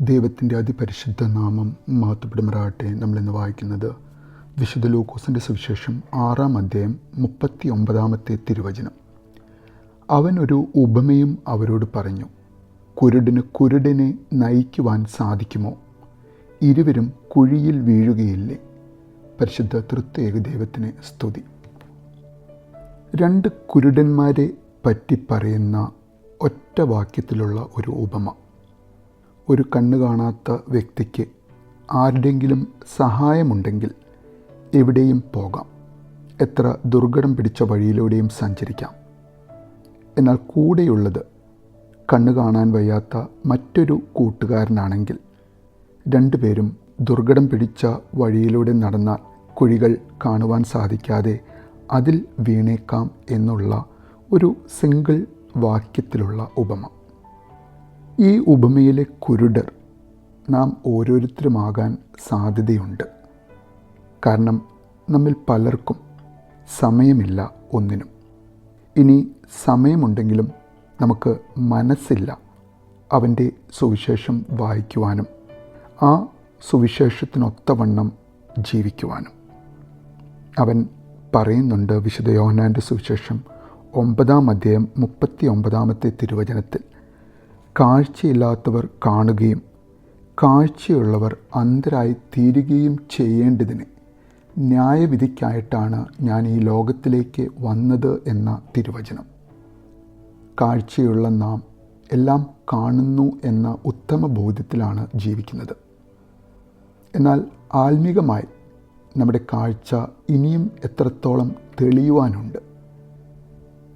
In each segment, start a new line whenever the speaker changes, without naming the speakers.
ദൈവത്തിന്റെ അതിപരിശുദ്ധ നാമം മാത്തുപിടമറാട്ടെ നമ്മളിന്ന് വായിക്കുന്നത് വിശുദ്ധ ലൂക്കോസിന്റെ സുവിശേഷം ആറാം അധ്യായം മുപ്പത്തി ഒമ്പതാമത്തെ തിരുവചനം. അവൻ ഒരു ഉപമയും അവരോട് പറഞ്ഞു കുരുടിന് കുരുടിനെ നയിക്കുവാൻ സാധിക്കുമോ? ഇരുവരും കുഴിയിൽ വീഴുകയില്ലേ? പരിശുദ്ധ തൃത്യേക ദൈവത്തിന് സ്തുതി. രണ്ട് കുരുടന്മാരെ പറ്റി പറയുന്ന ഒറ്റ വാക്യത്തിലുള്ള ഒരു ഉപമ. ഒരു കണ്ണ് കാണാത്ത വ്യക്തിക്ക് ആരുടെങ്കിലും സഹായമുണ്ടെങ്കിൽ എവിടെയും പോകാം. എത്ര ദുർഘടം പിടിച്ച വഴിയിലൂടെയും സഞ്ചരിക്കാം. എന്നാൽ കൂടെയുള്ളത് കണ്ണു കാണാൻ വയ്യാത്ത മറ്റൊരു കൂട്ടുകാരനാണെങ്കിൽ രണ്ടുപേരും ദുർഘടം പിടിച്ച വഴിയിലൂടെ നടന്നാൽ കുഴികൾ കാണുവാൻ സാധിക്കാതെ അതിൽ വീണേക്കാം എന്നുള്ള ഒരു സിംഗിൾ വാക്യത്തിലുള്ള ഉപമ. ഈ ഉപമയിലെ കുരുടർ നാം ഓരോരുത്തരുമാകാൻ സാധ്യതയുണ്ട്. കാരണം നമ്മിൽ പലർക്കും സമയമില്ല ഒന്നിനും. ഇനി സമയമുണ്ടെങ്കിലും നമുക്ക് മനസ്സില്ല അവന്റെ സുവിശേഷം വായിക്കുവാനും ആ സുവിശേഷത്തിനൊത്തവണ്ണം ജീവിക്കുവാനും. അവൻ പറയുന്നുണ്ട് വിശുദ്ധ യോഹനാന്റെ സുവിശേഷം ഒമ്പതാം അധ്യായം മുപ്പത്തി ഒമ്പതാമത്തെ തിരുവചനത്തിൽ കാഴ്ചയില്ലാത്തവർ കാണുകയും കാഴ്ചയുള്ളവർ അന്ധരായി തീരുകയും ചെയ്യേണ്ടതിന് ന്യായവിധിക്കായിട്ടാണ് ഞാൻ ഈ ലോകത്തിലേക്ക് വന്നത് എന്ന തിരുവചനം. കാഴ്ചയുള്ള നാം എല്ലാം കാണുന്നു എന്ന ഉത്തമ ബോധ്യത്തിലാണ് ജീവിക്കുന്നത്. എന്നാൽ ആത്മീകമായി നമ്മുടെ കാഴ്ച ഇനിയും എത്രത്തോളം തെളിയുവാനുണ്ട്?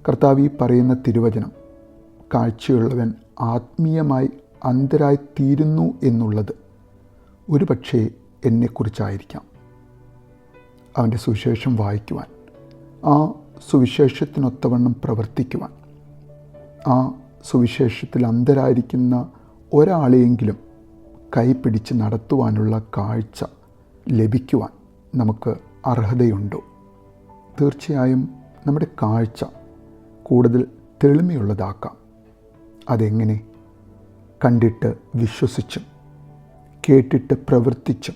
കർത്താവ് ഈ പറയുന്ന തിരുവചനം കാഴ്ചയുള്ളവൻ ആത്മീയമായി അന്ധരായി തീരുന്നു എന്നുള്ളത് ഒരു പക്ഷേ എന്നെക്കുറിച്ചായിരിക്കാം. അവന്റെ സുവിശേഷം വായിക്കുവാൻ ആ സുവിശേഷത്തിനൊത്തവണ്ണം പ്രവർത്തിക്കുവാൻ ആ സുവിശേഷത്തിൽ അന്ധരായിരിക്കുന്ന ഒരാളെയെങ്കിലും കൈപിടിച്ച് നടത്തുവാനുള്ള കാഴ്ച ലഭിക്കുവാൻ നമുക്ക് അർഹതയുണ്ടോ? തീർച്ചയായും നമ്മുടെ കാഴ്ച കൂടുതൽ തെളിമയുള്ളതാക്കാം. അതെങ്ങനെ? കണ്ടിട്ട് വിശ്വസിച്ചും കേട്ടിട്ട് പ്രവർത്തിച്ചും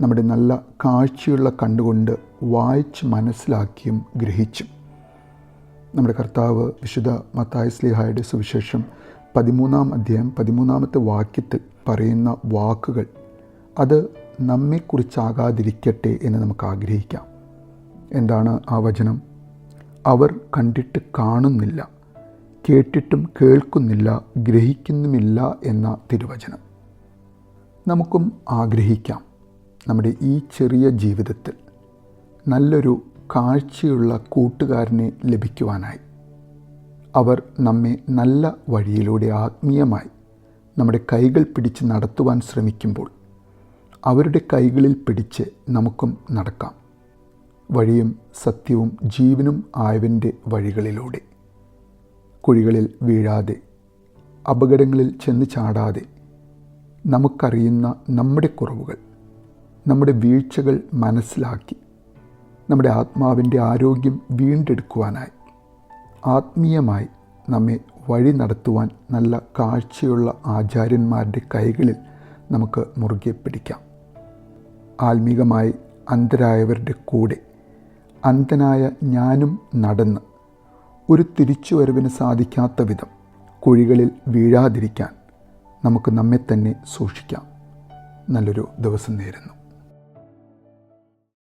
നമ്മുടെ നല്ല കാഴ്ചയുള്ള കണ്ടുകൊണ്ട് വായിച്ച് മനസ്സിലാക്കിയും ഗ്രഹിച്ചും. നമ്മുടെ കർത്താവ് വിശുദ്ധ മത്തായ സ്ലിഹായുടെ സുവിശേഷം പതിമൂന്നാം അധ്യായം പതിമൂന്നാമത്തെ വാക്യത്തിൽ പറയുന്ന വാക്കുകൾ അത് നമ്മെക്കുറിച്ചാകാതിരിക്കട്ടെ എന്ന് നമുക്ക് ആഗ്രഹിക്കാം. എന്താണ് ആ വചനം? അവർ കണ്ടിട്ട് കാണുന്നില്ല. കേട്ടിട്ടും കേൾക്കുന്നില്ല ഗ്രഹിക്കുന്നുമില്ല എന്ന തിരുവചനം. നമുക്കും ആഗ്രഹിക്കാം നമ്മുടെ ഈ ചെറിയ ജീവിതത്തിൽ നല്ലൊരു കാഴ്ചയുള്ള കൂട്ടുകാരനെ ലഭിക്കുവാനായി. അവർ നമ്മെ നല്ല വഴിയിലൂടെ ആത്മീയമായി നമ്മുടെ കൈകൾ പിടിച്ച് നടത്തുവാൻ ശ്രമിക്കുമ്പോൾ അവരുടെ കൈകളിൽ പിടിച്ച് നമുക്കും നടക്കാം. വഴിയും സത്യവും ജീവനും ആയവന്റെ വഴികളിലൂടെ. കുഴികളിൽ വീഴാതെ അപകടങ്ങളിൽ ചെന്ന് ചാടാതെ നമുക്കറിയുന്ന നമ്മുടെ കുറവുകൾ നമ്മുടെ വീഴ്ചകൾ മനസ്സിലാക്കി നമ്മുടെ ആത്മാവിന്റെ ആരോഗ്യം വീണ്ടെടുക്കുവാനായി ആത്മീയമായി നമ്മെ വഴി നടത്തുവാൻ നല്ല കാഴ്ചയുള്ള ആചാര്യന്മാരുടെ കൈകളിൽ നമുക്ക് മുറുകെ പിടിക്കാം. ആത്മീകമായി അന്ധരായവരുടെ കൂടെ അന്ധനായ ഞാനും നടന്ന് ഒരു തിരിച്ചുവരവിന് സാധിക്കാത്ത വിധം കുഴികളിൽ വീഴാതിരിക്കാൻ നമുക്ക് നമ്മെ തന്നെ സൂക്ഷിക്കാം. നല്ലൊരു ദിവസം നേരുന്നു.